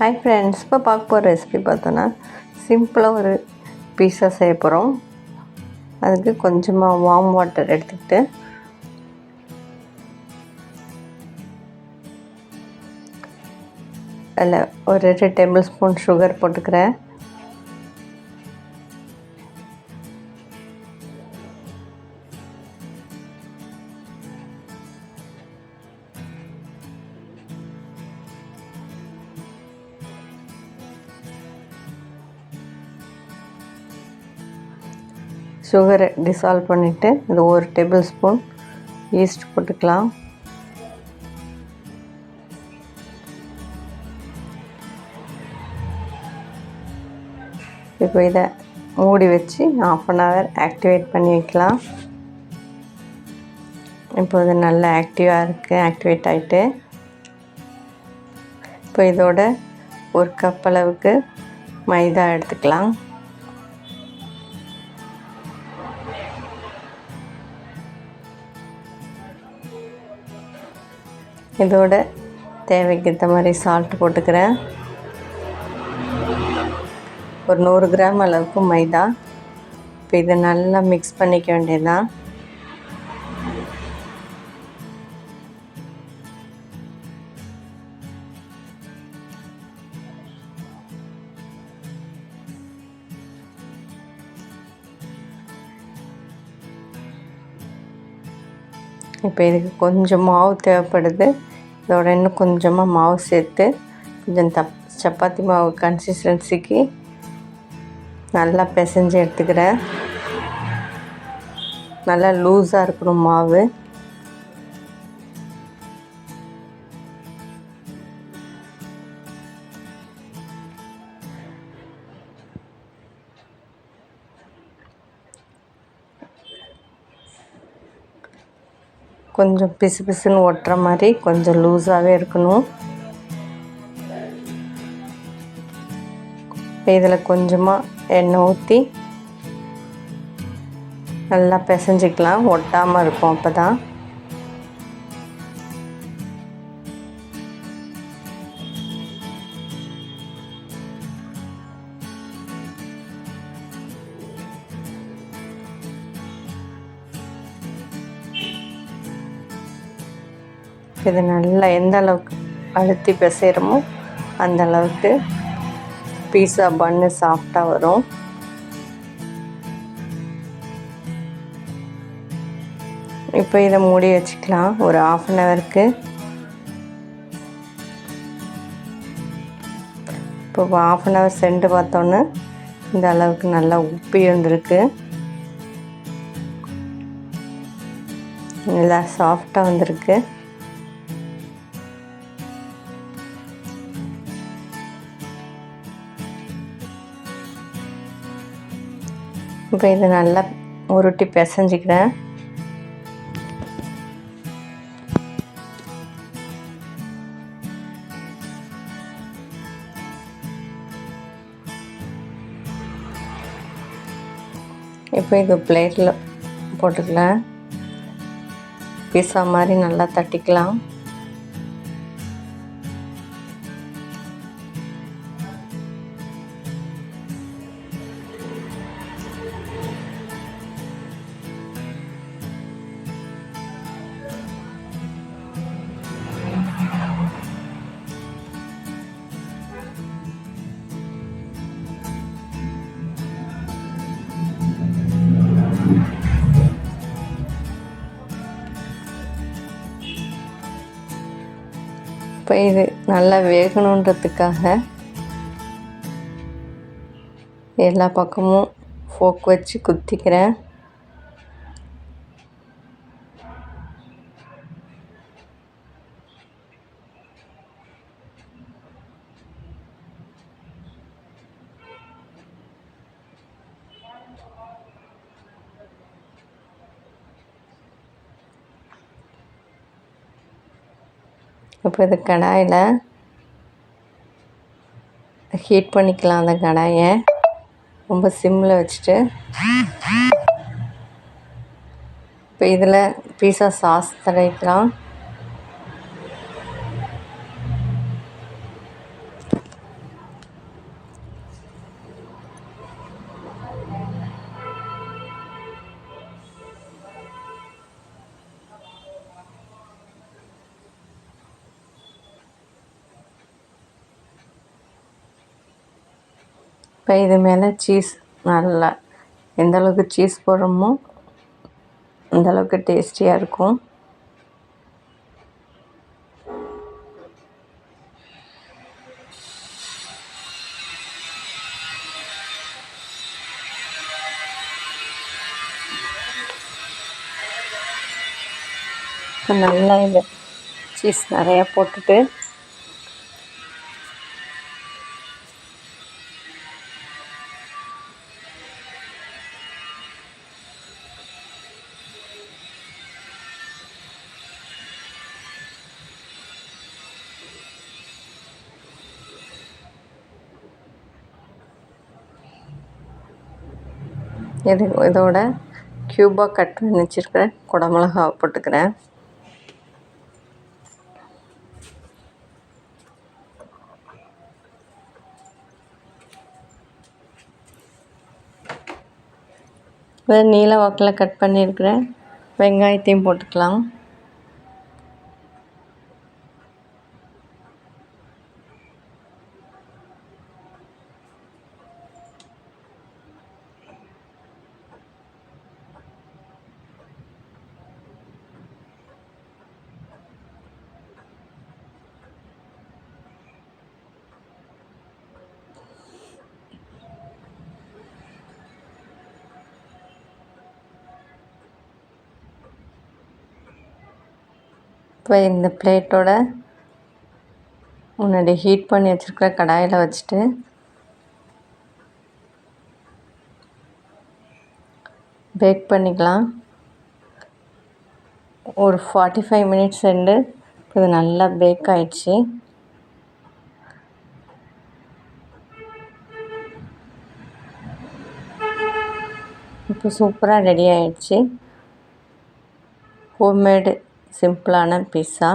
Hi friends இப்போ பார்க்க போகிற ரெசிபி பார்த்தோன்னா சிம்பிளாக ஒரு பீஸா செய்ய போகிறோம் அதுக்கு கொஞ்சமாக வார்ம் வாட்டர் எடுத்துக்கிட்டு அதில் ஒரு ரெண்டு டேபிள் ஸ்பூன் சுகர் போட்டுக்கிறேன். சுகரை டிசால்வ் பண்ணிவிட்டு இது ஒரு டேபிள் ஸ்பூன் ஈஸ்ட் போட்டுக்கலாம். இப்போ இதை மூடி வச்சு ஆஃப் அன் ஹவர் ஆக்டிவேட் பண்ணி வைக்கலாம். இப்போ இது நல்லா ஆக்டிவாக இருக்குது ஆக்டிவேட் ஆகிட்டு இப்போ இதோட ஒரு கப் அளவுக்கு மைதா எடுத்துக்கலாம். இதோட தேவைக்கு ஏற்ற மாதிரி சால்ட் போட்டுக்கிறேன். ஒரு நூறு கிராம் அளவுக்கு மைதா. இப்போ இதை நல்லா மிக்ஸ் பண்ணிக்க வேண்டியதுதான். இப்போ இதுக்கு கொஞ்சம் மாவு தேவைப்படுது. இதோட இன்னும் கொஞ்சமாக மாவு சேர்த்து கொஞ்சம் தப் சப்பாத்தி மாவு கன்சிஸ்டன்சிக்கு நல்லா பிசைஞ்சு எடுத்துக்கிறேன். நல்லா லூஸாக இருக்கணும் மாவு. கொஞ்சம் பிசு பிசுன்னு ஒட்டுற மாதிரி கொஞ்சம் லூஸாகவே இருக்கணும். இதில் கொஞ்சமாக எண்ணெய் ஊற்றி நல்லா பிசைஞ்சிக்கலாம். ஒட்டாமல் இருக்கும் அப்போ தான் இது நல்லா எந்த அளவுக்கு அழுத்தி பிசைகிறோமோ அந்த அளவுக்கு பீஸா பன்னு சாஃப்டாக வரும். இப்போ இதை மூடி வச்சுக்கலாம். ஒரு ஆஃப் அன் ஹவருக்கு இப்போ ஆஃப் அன் ஹவர் சென்று பார்த்தோன்னே இந்த அளவுக்கு நல்லா உப்பி வந்திருக்கு. நல்லா சாஃப்டாக வந்திருக்கு. இப்போ இதை நல்லா உருட்டி பிசைஞ்சிக்கிறேன். இப்போ இது பிளேட்டில் போட்டுக்கலாம். பீஸா மாதிரி நல்லா தட்டிக்கலாம். இப்போ இது நல்லா வேகணுன்றதுக்காக எல்லா பக்கமும் ஃபோக் வச்சு குத்திக்கிறேன். இப்போ இது கடாயில் ஹீட் பண்ணிக்கலாம் அந்த கடாயை. ரொம்ப சிம்மில் வச்சுட்டு. இப்போ இதில் பீஸா சாஸ் தடவிக்கலாம். இப்போ இது மேலே சீஸ் நல்லா எந்த அளவுக்கு சீஸ் போடுறோமோ அந்தளவுக்கு டேஸ்டியாக இருக்கும். நல்லா இல்லை சீஸ் நிறையா போட்டுட்டு இது இதோட க்யூபாக கட் பண்ணி வச்சுருக்கிறேன். குடமிளகா போட்டுக்கிறேன். நீல வாக்கில் கட் பண்ணியிருக்கிறேன். வெங்காயத்தையும் போட்டுக்கலாம். இப்போ இந்த பிளேட்டோட முன்னாடி ஹீட் பண்ணி வச்சுருக்கிற கடாயில் வச்சுட்டு பேக் பண்ணிக்கலாம். ஒரு ஃபார்ட்டி ஃபைவ் மினிட்ஸ் ரெண்டு இது நல்லா பேக் ஆயிடுச்சு. இப்போ சூப்பராக ரெடி ஆயிடுச்சு. ஹோம்மேடு சிம்பிளான பீஸா